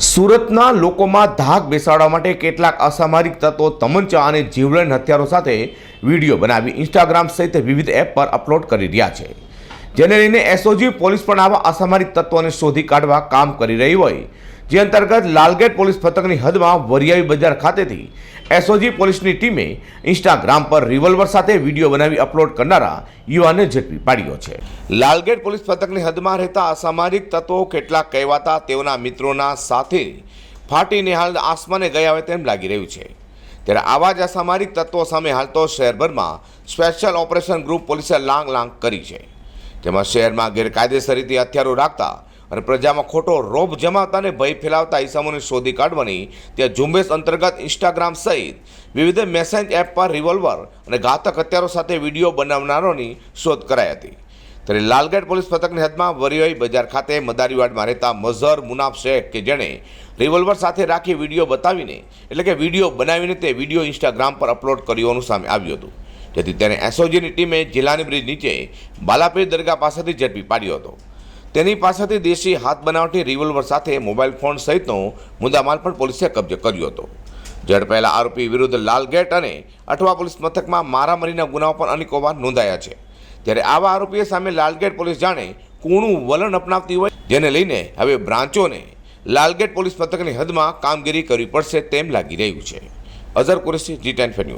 સુરતના લોકોમાં ધાક બેસાડવા માટે કેટલાક અસામાજિક તત્વો તમંચા અને જીવલેણ હથિયારો સાથે વીડિયો બનાવી ઇન્સ્ટાગ્રામ સહિત વિવિધ એપ પર અપલોડ કરી રહ્યા છે. જેને લઈને એસઓજી, પોલીસ પણ આવા અસામાજિક તત્વોને શોધી કાઢવા કામ કરી રહી હોય. જે અંતર્ગત લાલગેટ પોલીસ પથકની હદમાં વરિયાવી બજાર ખાતેથી એસઓજી પોલીસની ટીમે ઇન્સ્ટાગ્રામ પર રિવોલ્વર સાથે વીડિયો બનાવી અપલોડ કરનારા યુવાને ઝડપી પાડ્યો છે. લાલગેટ પોલીસ પથકની હદમાં રહેતા અસામાજિક તત્વો કેટલાક કહેવાતા તેઓના મિત્રોના સાથે ફાટીને હાલ આસમાને ગયા હોય તેમ લાગી રહ્યું છે. ત્યારે આવા જ અસામાજિક તત્વો સામે હાલ તો શહેરભરમાં સ્પેશિયલ ઓપરેશન ગ્રુપ પોલીસે લાંગ લાંગ કરી છે. તેમાં શહેરમાં ગેરકાયદેસર રીતે હથિયારો રાખતા અને પ્રજામાં ખોટો રોબ જમાવતા અને ભય ફેલાવતા ઈસમોને શોધી કાઢવાની ત્યાં ઝુંબેશ અંતર્ગત ઇન્સ્ટાગ્રામ સહિત વિવિધ મેસેજ એપ પર રિવોલ્વર અને ઘાતક હથિયારો સાથે વીડિયો બનાવનારોની શોધ કરાઈ હતી. ત્યારે લાલગેટ પોલીસ પથકની હદમાં વરિયાઈ બજાર ખાતે મદારીવાડમાં રહેતા મઝહર મુનાફ શેખ કે જેણે રિવોલ્વર સાથે રાખી વીડિયો બતાવીને, એટલે કે વીડિયો બનાવીને તે વીડિયો ઇન્સ્ટાગ્રામ પર અપલોડ કર્યોનું સામે આવ્યું હતું. જેથી તેને એસઓજીની ટીમે જિલ્લાની બ્રિજ નીચે બાલાપીર દરગાહ પાસેથી ઝડપી પાડ્યો હતો. તેની પાસેથી દેશી હાથ બનાવટી રિવોલ્વર સાથે મોબાઈલ ફોન સહિતનો મુદ્દામાલ પણ પોલીસે કબજે કર્યો હતો. ઝડપાયેલા આરોપી વિરુદ્ધ લાલગેટ અને અઠવા પોલીસ મથકમાં મારામારીના ગુનાઓ પણ અનેકોવાર નોંધાયા છે. ત્યારે આવા આરોપીઓ સામે લાલગેટ પોલીસ જાણે કૂણું વલણ અપનાવતી હોય જેને લઈને હવે બ્રાન્ચોને લાલગેટ પોલીસ મથકની હદમાં કામગીરી કરવી પડશે તેમ લાગી રહ્યું છે. Azhar Qureshi G ten news